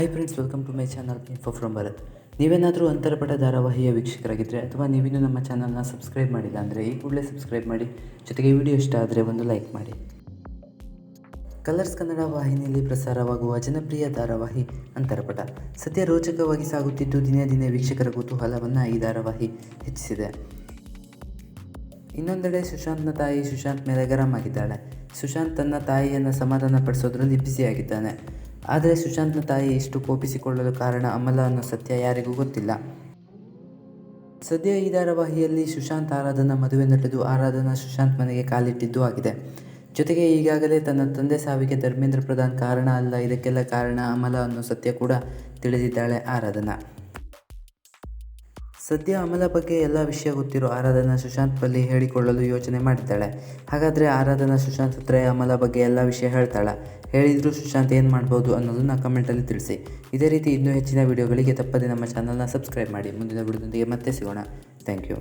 Hi friends welcome to my channel info from Bharat ನೀವೇನಾದರೂ ಅಂತರಪಟ ಧಾರಾವಾಹಿಯ ವೀಕ್ಷಕರಾಗಿದ್ದರೆ ಅಥವಾ ನೀವಿನ್ನೂ ನಮ್ಮ ಚಾನಲ್ನ ಸಬ್ಸ್ಕ್ರೈಬ್ ಮಾಡಿಲ್ಲ ಅಂದರೆ ಈ ಕೂಡಲೇ ಸಬ್ಸ್ಕ್ರೈಬ್ ಮಾಡಿ, ಜೊತೆಗೆ ವಿಡಿಯೋ ಇಷ್ಟ ಆದರೆ ಒಂದು ಲೈಕ್ ಮಾಡಿ. ಕಲರ್ಸ್ ಕನ್ನಡ ವಾಹಿನಿಯಲ್ಲಿ ಪ್ರಸಾರವಾಗುವ ಜನಪ್ರಿಯ ಧಾರಾವಾಹಿ ಅಂತರಪಟ. ಸದ್ಯ ರೋಚಕವಾಗಿ ಸಾಗುತ್ತಿದ್ದು ದಿನೇ ದಿನೇ ವೀಕ್ಷಕರ ಕುತೂಹಲವನ್ನು ಈ ಧಾರಾವಾಹಿ ಹೆಚ್ಚಿಸಿದೆ. ಇನ್ನೊಂದೆಡೆ ಸುಶಾಂತ್ನ ತಾಯಿ ಸುಶಾಂತ್ ಮೇಲೆ ಗರಂ ಆಗಿದ್ದಾಳೆ. ಸುಶಾಂತ್ ತನ್ನ ತಾಯಿಯನ್ನು ಸಮಾಧಾನ ಪಡಿಸೋದ್ರಲ್ಲಿ ಬ್ಯುಸಿಯಾಗಿದ್ದಾನೆ ಆದರೆ ಸುಶಾಂತ್ನ ತಾಯಿ ಇಷ್ಟು ಕೋಪಿಸಿಕೊಳ್ಳಲು ಕಾರಣ ಅಮಲ ಅನ್ನೋ ಸತ್ಯ ಯಾರಿಗೂ ಗೊತ್ತಿಲ್ಲ. ಸದ್ಯ ಈ ಧಾರಾವಾಹಿಯಲ್ಲಿ ಸುಶಾಂತ್ ಆರಾಧನಾ ಮದುವೆ ನಡೆದು ಆರಾಧನಾ ಸುಶಾಂತ್ ಮನೆಗೆ ಕಾಲಿಟ್ಟಿದ್ದು ಆಗಿದೆ. ಜೊತೆಗೆ ಈಗಾಗಲೇ ತನ್ನ ತಂದೆ ಸಾವಿಗೆ ಧರ್ಮೇಂದ್ರ ಪ್ರಧಾನ್ ಕಾರಣ ಅಲ್ಲ, ಇದಕ್ಕೆಲ್ಲ ಕಾರಣ ಅಮಲ ಅನ್ನೋ ಸತ್ಯ ಕೂಡ ತಿಳಿದಿದ್ದಾಳೆ ಆರಾಧನಾ. ಸದ್ಯ ಅಮಲ ಬಗ್ಗೆ ಎಲ್ಲ ವಿಷಯ ಗೊತ್ತಿರೋ ಆರಾಧನಾ ಸುಶಾಂತ್ ಬಳಿ ಹೇಳಿಕೊಳ್ಳಲು ಯೋಚನೆ ಮಾಡಿದ್ದಾಳೆ. ಹಾಗಾದರೆ ಆರಾಧನಾ ಸುಶಾಂತ್ ಹತ್ರ ಅಮಲ ಬಗ್ಗೆ ಎಲ್ಲ ವಿಷಯ ಹೇಳ್ತಾಳೆ. ಹೇಳಿದರೂ ಸುಶಾಂತ್ ಏನು ಮಾಡ್ಬೋದು ಅನ್ನೋದನ್ನ ಕಮೆಂಟಲ್ಲಿ ತಿಳಿಸಿ. ಇದೇ ರೀತಿ ಇನ್ನೂ ಹೆಚ್ಚಿನ ವಿಡಿಯೋಗಳಿಗೆ ತಪ್ಪದೆ ನಮ್ಮ ಚಾನಲ್ನ ಸಬ್ಸ್ಕ್ರೈಬ್ ಮಾಡಿ. ಮುಂದಿನ ವಿಡಿಯೋದೊಂದಿಗೆ ಮತ್ತೆ ಸಿಗೋಣ. Thank you